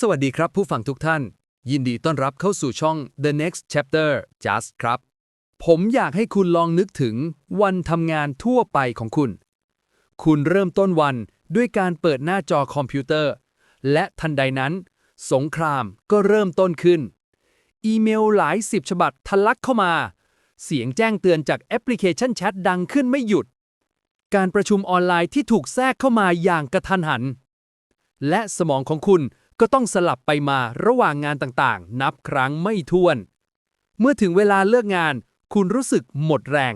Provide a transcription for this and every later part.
สวัสดีครับผู้ฟังทุกท่าน ยินดีต้อนรับเข้าสู่ช่อง The Next Chapter Just ครับ ผมอยากให้คุณลองนึกถึงวันทำงานทั่วไปของคุณ คุณเริ่มต้นวันด้วยการเปิดหน้าจอคอมพิวเตอร์ และทันใดนั้น สงครามก็เริ่มต้นขึ้น อีเมลหลายสิบฉบับทะลักเข้ามา เสียงแจ้งเตือนจากแอปพลิเคชันแชทดังขึ้นไม่หยุด การประชุมออนไลน์ที่ถูกแทรกเข้ามาอย่างกระทันหัน และสมองของคุณ ก็ต้องสลับไปมาระหว่างงานต่างๆ นับครั้งไม่ถ้วน เมื่อถึงเวลาเลิกงาน คุณรู้สึกหมดแรง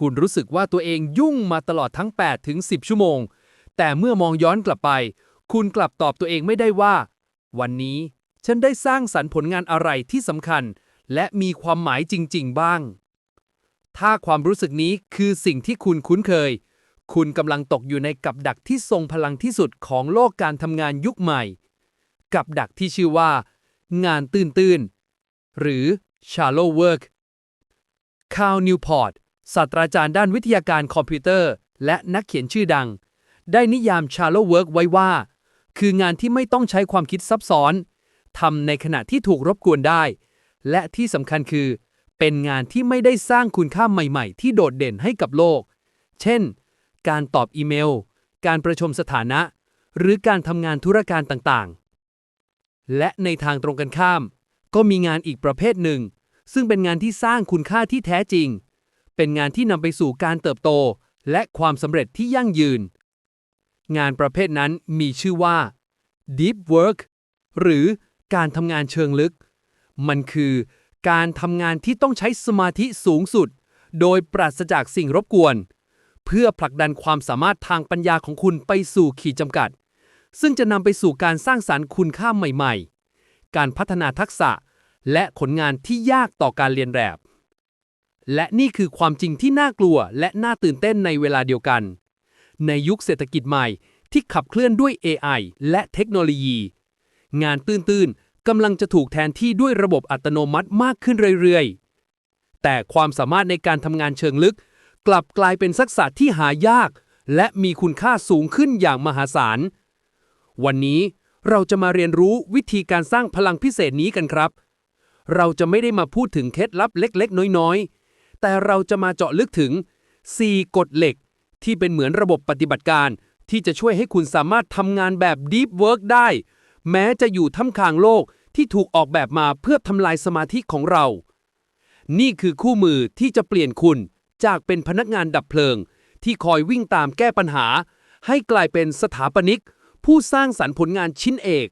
คุณรู้สึกว่าตัวเองยุ่งมาตลอดทั้ง 8 ถึง 10 ชั่วโมง แต่เมื่อมองย้อนกลับไป คุณกลับตอบตัวเองไม่ได้ว่า วันนี้ฉันได้สร้างสรรค์ผลงานอะไรที่สำคัญ และมีความหมายจริง ๆ บ้าง ถ้าความรู้สึกนี้คือสิ่งที่คุณคุ้นเคย คุณกำลังตกอยู่ในกับดักที่ทรงพลังที่สุดของโลกการทำงานยุคใหม่ กับดักที่ชื่อว่า งานตื้นๆ หรือ shallow work คาวนิวพอร์ตศาสตราจารย์ด้านวิทยาการคอมพิวเตอร์ และนักเขียนชื่อดัง ได้นิยาม shallow work ไว้ว่า คืองานที่ไม่ต้องใช้ความคิดซับซ้อนทำในขณะที่ถูกรบกวนได้ และที่สำคัญคือ เป็นงานที่ไม่ได้สร้างคุณค่าใหม่ๆ ที่โดดเด่นให้กับโลก เช่น การตอบอีเมล การประชมสถานะ หรือการทำงานธุรการต่างๆ และในทางตรงกันข้าม ก็มีงานอีกประเภทหนึ่ง ซึ่งเป็นงานที่สร้างคุณค่าที่แท้จริง เป็นงานที่นำไปสู่การเติบโต และความสำเร็จที่ยั่งยืน งานประเภทนั้นมีชื่อว่า deep work หรือการทำงานเชิงลึก มันคือการทำงานที่ต้องใช้สมาธิสูงสุด โดยปราศจากสิ่งรบกวน เพื่อผลักดันความสามารถทางปัญญาของคุณไปสู่ขีดจำกัด ซึ่งจะนำไปสู่การสร้างสารรค์คุณค่าใหม่ๆ การพัฒนาทักษะ และผลงานที่ยากต่อการเรียนแบบและนี่คือความจริงที่น่ากลัวและน่าตื่นเต้นในเวลาเดียวกัน ในยุคเศรษฐกิจใหม่ที่ขับเคลื่อนด้วย AI และเทคโนโลยี งานตื้นๆกำลังจะถูกแทนที่ด้วยระบบอัตโนมัติมากขึ้นเรื่อยๆ แต่ความสามารถในการทำงานเชิงลึก กลับกลายเป็นทักษะที่หายาก และมีคุณค่าสูงขึ้นอย่างมหาศาล วันนี้เราจะมาเรียนรู้วิธีการสร้างพลังพิเศษนี้กันครับ เราจะไม่ได้มาพูดถึงเคล็ดลับเล็กๆ น้อยๆ แต่เราจะมาเจาะลึกถึง 4 กฎเหล็ก ที่เป็นเหมือนระบบปฏิบัติการ ที่จะช่วยให้คุณสามารถทำงานแบบ Deep Work ได้ แม้จะอยู่ท่ามกลางโลกที่ถูกออกแบบมาเพื่อทำลายสมาธิของเรา นี่คือคู่มือที่จะเปลี่ยนคุณจากเป็นพนักงานดับเพลิง ที่คอยวิ่งตามแก้ปัญหา ให้กลายเป็นสถาปนิก ผู้สร้างสรรค์ผลงานชิ้นเอก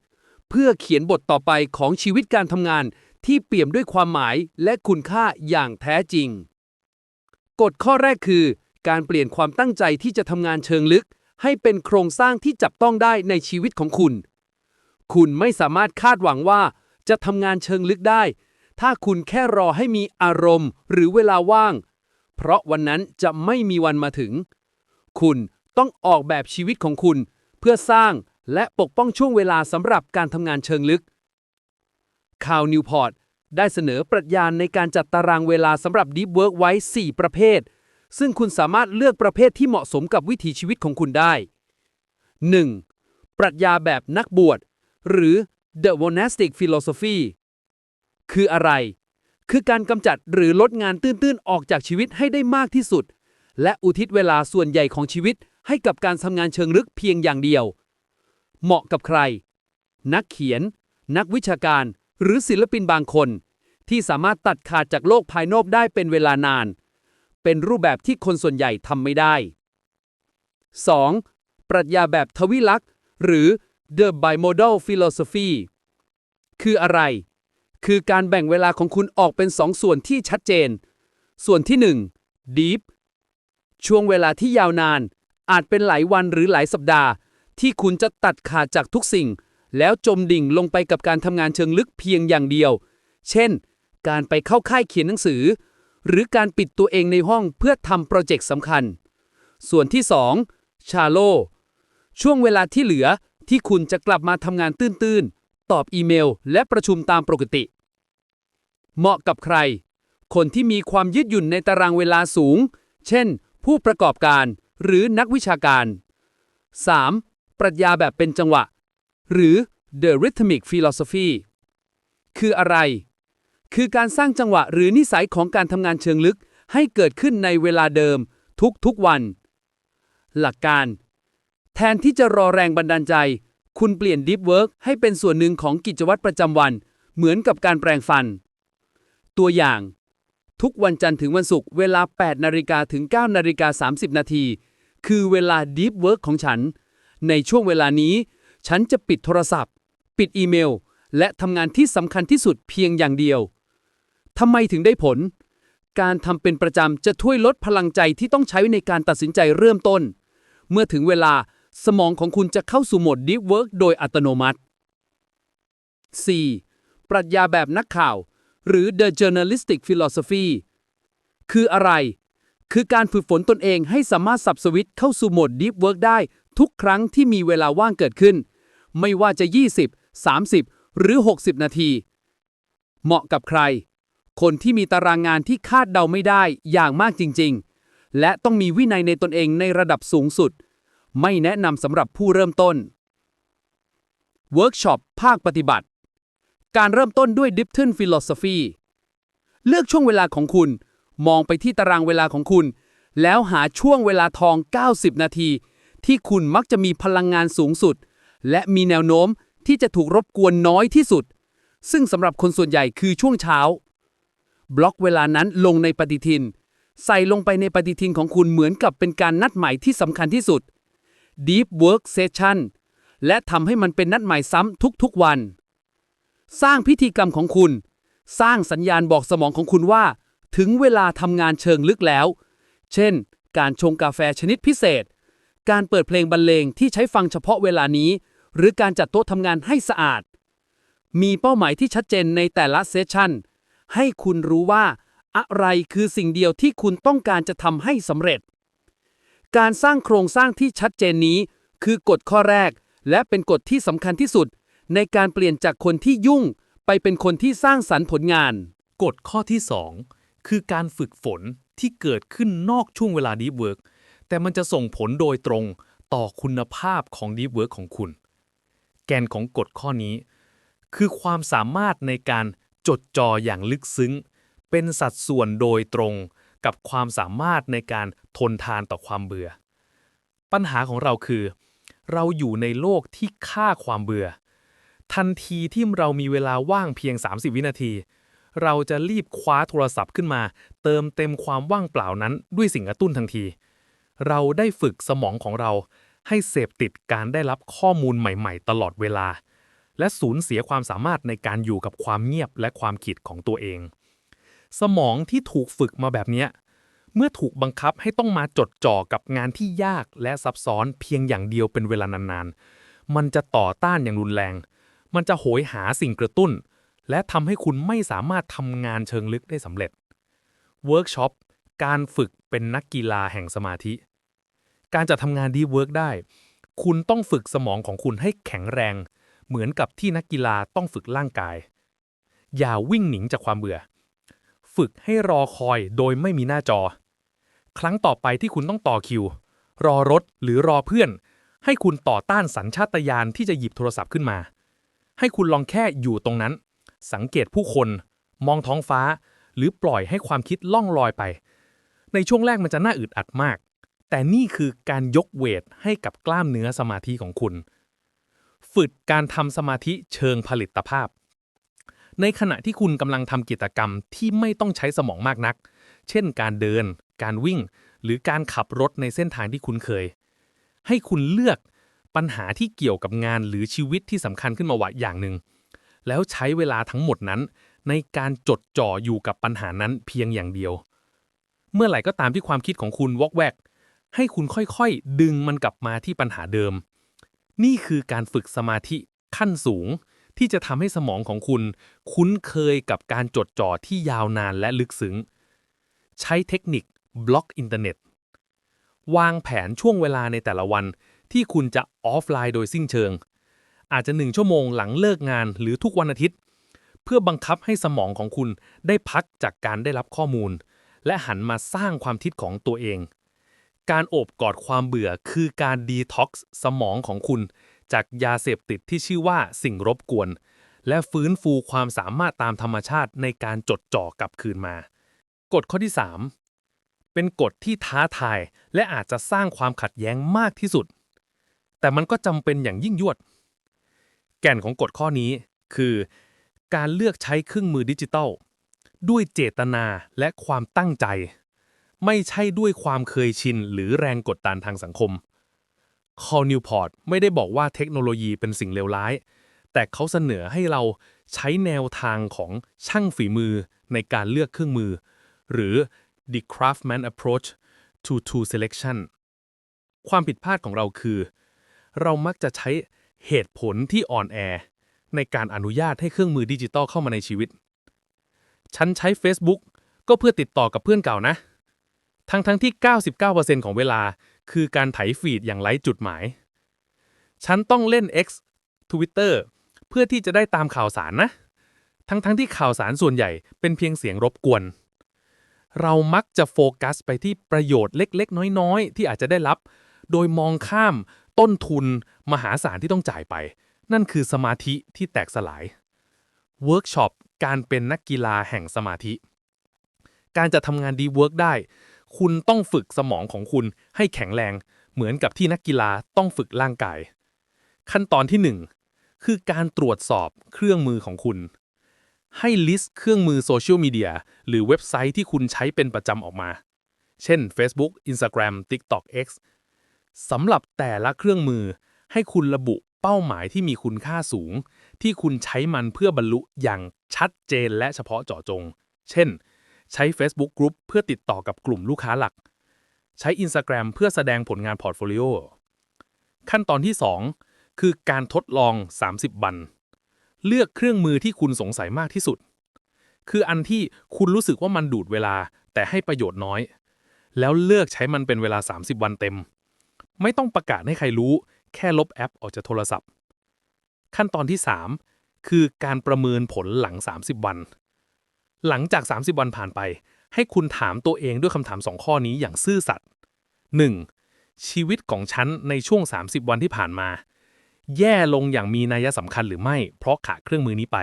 เพื่อเขียนบทต่อไปของชีวิตการทำงานที่เปี่ยมด้วยความหมายและคุณค่าอย่างแท้จริง กฎข้อแรกคือ การเปลี่ยนความตั้งใจที่จะทำงานเชิงลึก ให้เป็นโครงสร้างที่จับต้องได้ในชีวิตของคุณ คุณไม่สามารถคาดหวังว่าจะทำงานเชิงลึกได้ ถ้าคุณแค่รอให้มีอารมณ์หรือเวลาว่าง เพราะวันนั้นจะไม่มีวันมาถึง คุณต้องออกแบบชีวิตของคุณ พื่อสร้างและปกป้องช่วงเวลาสำหรับการทำงานเชิงลึก ข่าวนิวพอร์ตได้เสนอปรัชญาในการจัดตารางเวลาสำหรับ Deep Work ไว้ 4 ประเภท ซึ่งคุณสามารถเลือกประเภทที่เหมาะสมกับวิถีชีวิตของคุณได้ 1. ปรัชญาแบบนักบวช หรือ The Monastic Philosophy คืออะไร คือการกำจัดหรือลดงานตื้นๆ ออกจากชีวิตให้ได้มากที่สุด และอุทิศเวลาส่วนใหญ่ของชีวิต ให้กับการทำงานเชิงลึกเพียงอย่างเดียว เหมาะกับใคร นักเขียน นักวิชาการ หรือศิลปินบางคน ที่สามารถตัดขาดจากโลกภายนอกได้เป็นเวลานาน เป็นรูปแบบที่คนส่วนใหญ่ทำไม่ได้ 2. ปรัชญาแบบทวิลักษ์ หรือ The Bimodal Philosophy คืออะไร คือการแบ่งเวลาของคุณออกเป็นสองส่วนที่ชัดเจน ส่วนที่ 1 Deep ช่วงเวลาที่ยาวนาน อาจเป็นหลายวันหรือหลายสัปดาห์ ที่คุณจะตัดขาดจากทุกสิ่ง แล้วจมดิ่งลงไปกับการทำงานเชิงลึกเพียงอย่างเดียว เช่น การไปเข้าค่ายเขียนหนังสือ หรือการปิดตัวเองในห้องเพื่อทำโปรเจกต์สำคัญ ส่วนที่ 2 ชาโล ช่วงเวลาที่เหลือที่คุณจะกลับมาทำงานตื้นๆ ตอบอีเมล และประชุมตามปกติ เหมาะกับใคร คนที่มีความยืดหยุ่นในตารางเวลาสูง เช่น ผู้ประกอบการ หรือนักวิชาการ 3. ปรัชญาแบบเป็นจังหวะ หรือ The Rhythmic Philosophy คืออะไร คือการสร้างจังหวะหรือนิสัยของการทำงานเชิงลึกให้เกิดขึ้นในเวลาเดิมทุกๆวัน หลักการ แทนที่จะรอแรงบันดาลใจ คุณเปลี่ยน Deep Work ให้เป็นส่วนหนึ่งของกิจวัตรประจำวัน เหมือนกับการแปรงฟัน ตัวอย่าง ทุกวันจันทร์ถึงวันศุกร์เวลา 8 นาฬิกาถึง 9 นาฬิกา 30 นาที คือเวลา Deep Work ของฉัน ในช่วงเวลานี้ ฉันจะปิดโทรศัพท์ ปิดอีเมล และทำงานที่สำคัญที่สุดเพียงอย่างเดียวทำไมถึงได้ผล การทำเป็นประจำจะช่วยลดพลังใจที่ต้องใช้ในการตัดสินใจเริ่มต้น เมื่อถึงเวลาสมองของคุณจะเข้าสู่โหมด Deep Work โดยอัตโนมัติ 4. ปรัชญาแบบนักข่าว หรือ The Journalistic Philosophy คืออะไร คือการฝึกฝนตนเองให้สามารถสับสวิตช์เข้าสู่โหมด Deep Work ได้ ทุกครั้งที่มีเวลาว่างเกิดขึ้น ไม่ว่าจะ 20 30 หรือ 60 นาที เหมาะกับใคร คนที่มีตารางงานที่คาดเดาไม่ได้อย่างมากจริง ๆ และต้องมีวินัยในตนเองในระดับสูงสุด ไม่แนะนำสำหรับผู้เริ่มต้นเวิร์กช็อปภาคปฏิบัติ การเริ่มต้นด้วย d i p t o n Philosophy เลือกช่วงเวลาของคุณ มองไปที่ตารางเวลาของคุณ แล้วหาช่วงเวลาทอง 90 นาที ที่คุณมักจะมีพลังงานสูงสุด และมีแนวโน้มที่จะถูกรบกวนน้อยที่สุด ซึ่งสำหรับคนส่วนใหญ่คือช่วงเช้า บล็อกเวลานั้นลงในปฏิทิน ใส่ลงไปในปฏิทินของคุณเหมือนกับเป็นการนัดหมายที่สำคัญที่สุด Deep Work Session และทำให้มันเป็นนัดหมายซ้ำทุกๆวัน สร้างพิธีกรรมของคุณ สร้างสัญญาณบอกสมองของคุณว่า ถึงเวลาทำงานเชิงลึกแล้ว เช่น การชงกาแฟชนิดพิเศษ การเปิดเพลงบรรเลงที่ใช้ฟังเฉพาะเวลานี้ หรือการจัดโต๊ะทำงานให้สะอาด มีเป้าหมายที่ชัดเจนในแต่ละเซสชันให้คุณรู้ว่าอะไรคือสิ่งเดียวที่คุณต้องการจะทำให้สำเร็จ การสร้างโครงสร้างที่ชัดเจนนี้ คือกฎข้อแรก และเป็นกฎที่สำคัญที่สุด ในการเปลี่ยนจากคนที่ยุ่ง ไปเป็นคนที่สร้างสรรค์ผลงาน กฎข้อที่ 2 คือการฝึกฝนที่เกิดขึ้นนอกช่วงเวลา Deep Work แต่มันจะส่งผลโดยตรงต่อคุณภาพของ Deep Work ของคุณ แกนของกฎข้อนี้ คือความสามารถในการจดจ่ออย่างลึกซึ้ง เป็นสัดส่วนโดยตรงกับความสามารถในการทนทานต่อความเบื่อ ปัญหาของเราคือ เราอยู่ในโลกที่ฆ่าความเบื่อ ทันทีที่เรามีเวลาว่างเพียง 30 วินาที เราจะรีบคว้าโทรศัพท์ขึ้นมา เติมเต็มความว่างเปล่านั้นด้วยสิ่งกระตุ้นทันที เราได้ฝึกสมองของเรา ให้เสพติดการได้รับข้อมูลใหม่ๆ ตลอดเวลา และสูญเสียความสามารถในการอยู่กับความเงียบและความคิดของตัวเอง สมองที่ถูกฝึกมาแบบนี้เมื่อถูกบังคับให้ต้องมาจดจ่อกับงานที่ยากและซับซ้อนเพียงอย่างเดียวเป็นเวลานานๆ มันจะต่อต้านอย่างรุนแรง มันจะโหยหาสิ่งกระตุ้น และทำให้คุณไม่สามารถทำงานเชิงลึกได้สำเร็จเวิร์กช็อปการฝึกเป็นนักกีฬาแห่งสมาธิ การจะทำงานดีเวิร์กได้ คุณต้องฝึกสมองของคุณให้แข็งแรง เหมือนกับที่นักกีฬาต้องฝึกร่างกาย อย่าวิ่งหนีจากความเบื่อ ฝึกให้รอคอยโดยไม่มีหน้าจอ ครั้งต่อไปที่คุณต้องต่อคิว รอรถหรือรอเพื่อน ให้คุณต่อต้านสัญชาตญาณที่จะหยิบโทรศัพท์ขึ้นมา ให้คุณลองแค่อยู่ตรงนั้น สังเกตผู้คน มองท้องฟ้า หรือปล่อยให้ความคิดล่องลอยไป ในช่วงแรกมันจะน่าอึดอัดมาก แต่นี่คือการยกเวทให้กับกล้ามเนื้อสมาธิของคุณ ฝึกการทำสมาธิเชิงผลิตภาพ ในขณะที่คุณกำลังทำกิจกรรมที่ไม่ต้องใช้สมองมากนัก เช่น การเดิน การวิ่ง หรือการขับรถในเส้นทางที่คุณเคย ให้คุณเลือกปัญหาที่เกี่ยวกับงานหรือชีวิตที่สำคัญขึ้นมาว่าอย่างหนึ่ง แล้วใช้เวลาทั้งหมดนั้น ในการจดจ่ออยู่กับปัญหานั้นเพียงอย่างเดียว เมื่อไหร่ก็ตามที่ความคิดของคุณวอกแวก ให้คุณค่อยๆ ดึงมันกลับมาที่ปัญหาเดิม นี่คือการฝึกสมาธิขั้นสูง ที่จะทำให้สมองของคุณ คุ้นเคยกับการจดจ่อที่ยาวนานและลึกซึ้ง ใช้เทคนิคบล็อกอินเทอร์เน็ต วางแผนช่วงเวลาในแต่ละวันที่คุณจะออฟไลน์โดยสิ้นเชิง อาจจะหนึ่งชั่วโมงหลังเลิกงานหรือทุกวันอาทิตย์ เพื่อบังคับให้สมองของคุณได้พักจากการได้รับข้อมูล และหันมาสร้างความคิดของตัวเอง การโอบกอดความเบื่อคือการดีท็อกซ์สมองของคุณ จากยาเสพติดที่ชื่อว่าสิ่งรบกวน และฟื้นฟูความสามารถตามธรรมชาติในการจดจ่อกลับคืนมา กฎข้อที่ 3เป็นกฎที่ท้าทาย และอาจจะสร้างความขัดแย้งมากที่สุด แต่มันก็จำเป็นอย่างยิ่งยวด แก่นของกฎข้อนี้คือการเลือกใช้เครื่องมือดิจิทัลด้วยเจตนาและความตั้งใจ ไม่ใช่ด้วยความเคยชินหรือแรงกดดันทางสังคม คอลนิวพอร์ตไม่ได้บอกว่าเทคโนโลยีเป็นสิ่งเลวร้าย แต่เขาเสนอให้เราใช้แนวทางของช่างฝีมือในการเลือกเครื่องมือ หรือ the craftsman approach to tool selection ความผิดพลาดของเราคือ เรามักจะใช้ เหตุผลที่อ่อนแอ ในการอนุญาตให้เครื่องมือดิจิตอลเข้ามาในชีวิต ฉันใช้ Facebook ก็เพื่อติดต่อกับเพื่อนเก่านะ ทั้งทั้งที่ 99%ของเวลาคือการไถฟีดอย่างไร้จุดหมาย ฉันต้องเล่น X Twitter เพื่อที่จะได้ตามข่าวสารนะ ทั้งทั้งที่ข่าวสารส่วนใหญ่เป็นเพียงเสียงรบกวน เรามักจะโฟกัสไปที่ประโยชน์เล็กๆ น้อยๆ ที่อาจจะได้รับ โดยมองข้าม ต้นทุนมหาศาลที่ต้องจ่ายไป นั่นคือสมาธิที่แตกสลายเวิร์กช็อปการเป็นนักกีฬาแห่งสมาธิ การจะทำงานดีเวิร์กได้ คุณต้องฝึกสมองของคุณให้แข็งแรง เหมือนกับที่นักกีฬาต้องฝึกร่างกาย ขั้นตอนที่ 1 คือการตรวจสอบเครื่องมือของคุณ ให้ลิสต์เครื่องมือโซเชียลมีเดียหรือเว็บไซต์ที่คุณใช้เป็นประจำออกมา เช่น Facebook Instagram TikTok X สำหรับแต่ละเครื่องมือ ให้คุณระบุเป้าหมายที่มีคุณค่าสูง ที่คุณใช้มันเพื่อบรรลุอย่างชัดเจนและเฉพาะเจาะจง เช่น ใช้ Facebook Group เพื่อติดต่อกับกลุ่มลูกค้าหลัก ใช้ Instagram เพื่อแสดงผลงานพอร์ตโฟลิโอขั้นตอนที่ 2 คือการทดลอง 30 วัน เลือกเครื่องมือที่คุณสงสัยมากที่สุด คืออันที่คุณรู้สึกว่ามันดูดเวลาแต่ให้ประโยชน์น้อย แล้วเลือกใช้มันเป็นเวลา 30 วันเต็ม ไม่ต้องประกาศให้ใครรู้ แค่ลบแอปออกจากโทรศัพท์ ขั้นตอนที่ 3 คือการประเมินผลหลัง 30 วัน หลังจาก 30 วันผ่านไป ให้คุณถามตัวเองด้วยคำถาม 2 ข้อนี้อย่างซื่อสัตย์ 1. ชีวิตของฉันในช่วง 30 วันที่ผ่านมา แย่ลงอย่างมีนัยสำคัญหรือไม่ เพราะขาดเครื่องมือนี้ไป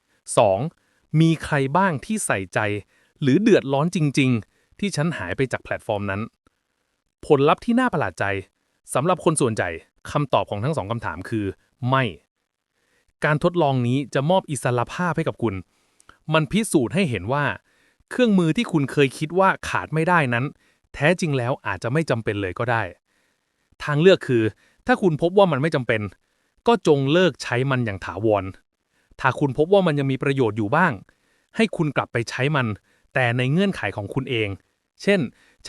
2. มีใครบ้างที่ใส่ใจ หรือเดือดร้อนจริง ๆ ที่ฉันหายไปจากแพลตฟอร์มนั้น ผลลัพธ์ที่น่าประหลาดใจสำหรับคนส่วนใหญ่คำตอบของทั้งสองคำถามคือ ไม่ การทดลองนี้จะมอบอิสรภาพให้กับคุณ มันพิสูจน์ให้เห็นว่า เครื่องมือที่คุณเคยคิดว่าขาดไม่ได้นั้น แท้จริงแล้วอาจจะไม่จำเป็นเลยก็ได้ ทางเลือกคือ ถ้าคุณพบว่ามันไม่จำเป็น ก็จงเลิกใช้มันอย่างถาวร ถ้าคุณพบว่ามันยังมีประโยชน์อยู่บ้าง ให้คุณกลับไปใช้มัน แต่ในเงื่อนไขของคุณเอง เช่น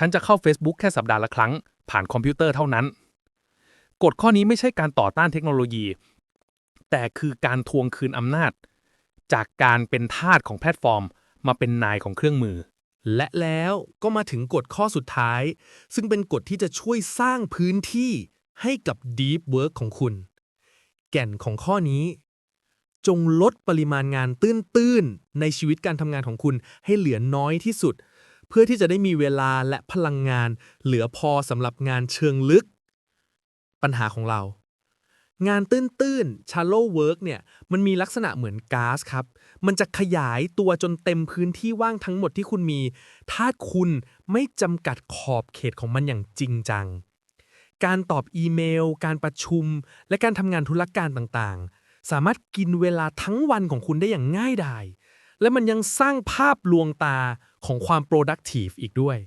ฉันจะเข้า Facebook แค่สัปดาห์ละครั้ง ผ่านคอมพิวเตอร์เท่านั้น กฎข้อนี้ไม่ใช่การต่อต้านเทคโนโลยี แต่คือการทวงคืนอำนาจ จากการเป็นทาสของแพลตฟอร์ม มาเป็นนายของเครื่องมือ และแล้วก็มาถึงกฎข้อสุดท้าย ซึ่งเป็นกฎที่จะช่วยสร้างพื้นที่ให้กับ Deep Work ของคุณ แก่นของข้อนี้ จงลดปริมาณงานตื้นๆ ในชีวิตการทำงานของคุณให้เหลือน้อยที่สุด เพื่อที่จะได้มีเวลาและพลังงาน เหลือพอสำหรับงานเชิงลึก ปัญหาของเรา งานตื้นๆ shallow work เนี่ยมันมีลักษณะเหมือนก๊าซครับ มันจะขยายตัวจนเต็มพื้นที่ว่างทั้งหมดที่คุณมี ถ้าคุณไม่จำกัดขอบเขตของมันอย่างจริงจัง การตอบอีเมล การประชุม และการทำงานธุรการต่างๆ สามารถกินเวลาทั้งวันของคุณได้อย่างง่ายดายและมันยังสร้างภาพลวงตา ของความ productive อีกด้วย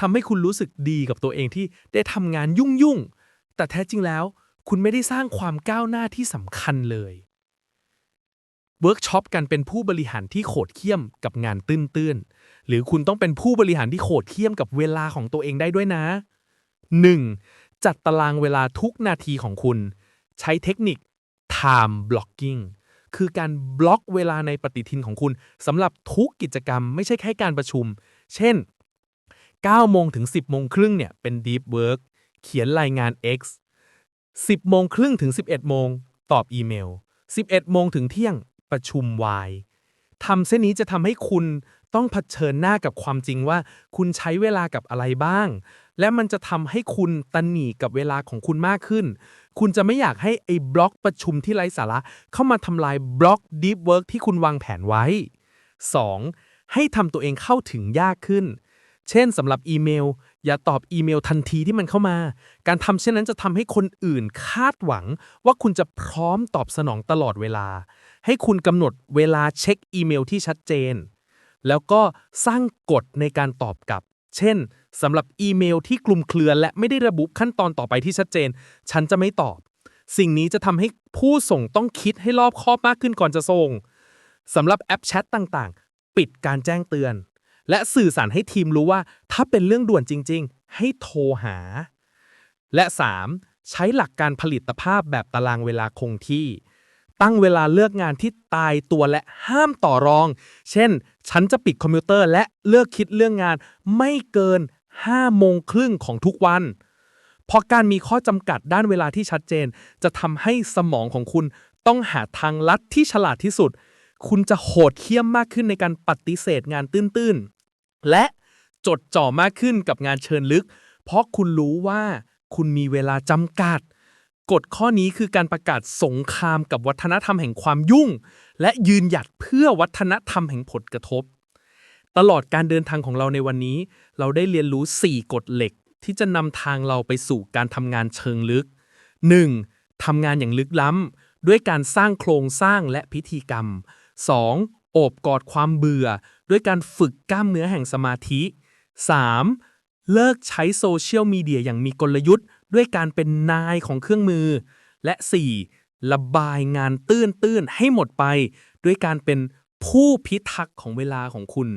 ทำให้คุณรู้สึกดีกับตัวเองที่ได้ทำงานยุ่งๆ แต่แท้จริงแล้วคุณไม่ได้สร้างความก้าวหน้าที่สำคัญเลยเวิร์กช็อปกันเป็นผู้บริหารที่โขดเขี้ยมกับงานตื้นๆ หรือคุณต้องเป็นผู้บริหารที่โขดเขี้ยมกับเวลาของตัวเองได้ด้วยนะ 1. จัดตารางเวลาทุกนาทีของคุณ ใช้เทคนิค time blocking คือการบล็อกเวลาในปฏิทินของคุณสำหรับทุกกิจกรรมไม่ใช่แค่การประชุม เช่น 9 โมงถึง 10 โมงครึ่งเนี่ยเป็น deep work เขียนรายงาน X 10 โมงครึ่งถึง 11 โมง ตอบอีเมล 11 โมงถึงเที่ยงประชุม Y ทำเส้นนี้จะทำให้คุณต้องเผชิญหน้ากับความจริงว่า คุณใช้เวลากับอะไรบ้าง และมันจะทำให้คุณตันหนีกับเวลาของคุณมากขึ้น คุณจะไม่อยากให้ไอ้บล็อกประชุมที่ไร้สาระ เข้ามาทำลายบล็อก Deep Work ที่คุณวางแผนไว้ 2. ให้ทำตัวเองเข้าถึงยากขึ้น เช่นสำหรับอีเมล อย่าตอบอีเมลทันทีที่มันเข้ามา การทำเช่นนั้นจะทำให้คนอื่นคาดหวัง ว่าคุณจะพร้อมตอบสนองตลอดเวลา ให้คุณกำหนดเวลาเช็คอีเมลที่ชัดเจน แล้วก็สร้างกฎในการตอบกลับ เช่นสำหรับอีเมลที่กลุ่มเครือและไม่ได้ระบุขั้นตอนต่อไปที่ชัดเจน ฉันจะไม่ตอบ สิ่งนี้จะทำให้ผู้ส่งต้องคิดให้รอบคอบมากขึ้นก่อนจะส่งสำหรับแอปแชทต่างๆ ปิดการแจ้งเตือน และสื่อสารให้ทีมรู้ว่า ถ้าเป็นเรื่องด่วนจริง ๆ ให้โทรหา และ 3. ใช้หลักการผลิตภาพแบบตารางเวลาคงที่ ตั้งเวลาเลือกงานที่ตายตัวและห้ามต่อรอง เช่น ฉันจะปิดคอมพิวเตอร์และเลิกคิดเรื่องงานไม่เกิน5โมงครึ่งของทุกวัน เพราะการมีข้อจำกัดด้านเวลาที่ชัดเจน จะทำให้สมองของคุณต้องหาทางลัดที่ฉลาดที่สุด คุณจะโหดเขี้ยมมากขึ้นในการปฏิเสธงานตื้นๆ และจดจ่อมากขึ้นกับงานเชิญลึก เพราะคุณรู้ว่าคุณมีเวลาจำกัด กฎข้อนี้คือการประกาศสงครามกับวัฒนธรรมแห่งความยุ่ง และยืนหยัดเพื่อวัฒนธรรมแห่งผลกระทบ ตลอดการเดินทางของเราในวันนี้ เราได้เรียนรู้ 4 กฎเหล็ก ที่จะนำทางเราไปสู่การทำงานเชิงลึก 1. ทำงานอย่างลึกล้ำ ด้วยการสร้างโครงสร้างและพิธีกรรม 2. โอบกอดความเบื่อ ด้วยการฝึกกล้ามเนื้อแห่งสมาธิ 3. เลิกใช้โซเชียลมีเดียอย่างมีกลยุทธ์ ด้วยการเป็นนายของเครื่องมือ และ 4. ระบายงานตื้นๆให้หมดไป ด้วยการเป็นผู้พิทักษ์ของเวลาของคุณ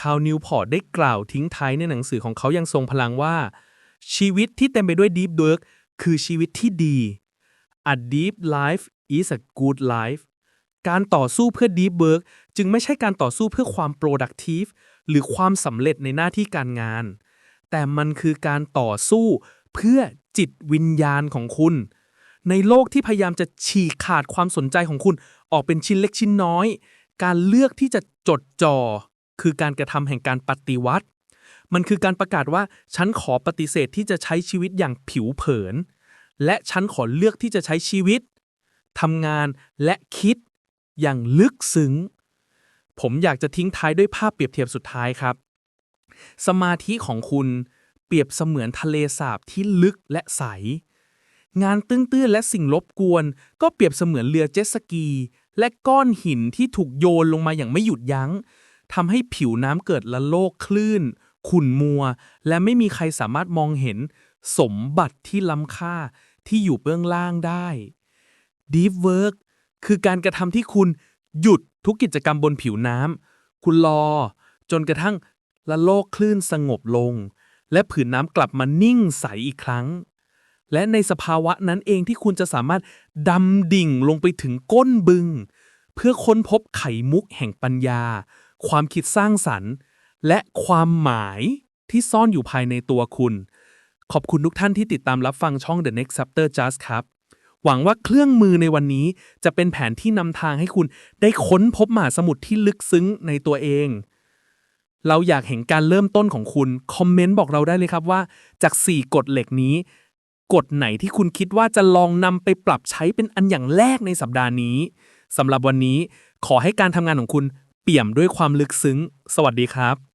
คาวนิวพอร์ตได้กล่าวทิ้งท้ายในหนังสือของเขายังทรงพลังว่า ชีวิตที่เต็มไปด้วย deep work คือชีวิตที่ดี A deep life is a good life การต่อสู้เพื่อ deep work จึงไม่ใช่การต่อสู้เพื่อความ productive หรือความสำเร็จในหน้าที่การงาน แต่มันคือการต่อสู้ เพื่อจิตวิญญาณของคุณ ในโลกที่พยายามจะฉีกขาดความสนใจของคุณ ออกเป็นชิ้นเล็กชิ้นน้อย การเลือกที่จะจดจ่อคือการกระทำแห่งการปฏิวัติ มันคือการประกาศว่าฉันขอปฏิเสธที่จะใช้ชีวิตอย่างผิวเผิน และฉันขอเลือกที่จะใช้ชีวิตทำงานและคิดอย่างลึกซึ้ง ผมอยากจะทิ้งท้ายด้วยภาพเปรียบเทียบสุดท้ายครับ สมาธิของคุณ เปรียบเสมือนทะเลสาบที่ลึกและใส งานตื้นๆและสิ่งรบกวน ก็เปรียบเสมือนเรือเจ็ตสกี และก้อนหินที่ถูกโยนลงมาอย่างไม่หยุดยัง้งทำให้ผิวน้ำเกิดละโลกคลื่น ขุ่นมัว และไม่มีใครสามารถมองเห็น สมบัติที่ล้ำค่าที่อยู่เบื้องล่างได้ Deep Work คือการกระทำที่คุณหยุดทุกกิจกรรมบนผิวน้ำ คุณรอ จนกระทั่งละโลกคลื่นสงบลง และผืนน้ำกลับมานิ่งใสอีกครั้ง และในสภาวะนั้นเองที่คุณจะสามารถดำดิ่งลงไปถึงก้นบึง เพื่อค้นพบไขมุกแห่งปัญญา ความคิดสร้างสรรค์ และความหมายที่ซ่อนอยู่ภายในตัวคุณ ขอบคุณทุกท่านที่ติดตามรับฟังช่อง The Next Chapter Just ครับ หวังว่าเครื่องมือในวันนี้จะเป็นแผนที่นำทางให้คุณได้ค้นพบมหาสมุทรที่ลึกซึ้งในตัวเอง เราอยากเห็นการเริ่มต้นของคุณ คอมเมนต์บอกเราได้เลยครับว่า จาก 4 กฎเหล็กนี้ กฎไหนที่คุณคิดว่าจะลองนำไปปรับใช้เป็นอันอย่างแรกในสัปดาห์นี้สำหรับวันนี้ขอให้การทำงานของคุณเปี่ยมด้วยความลึกซึ้ง สวัสดีครับ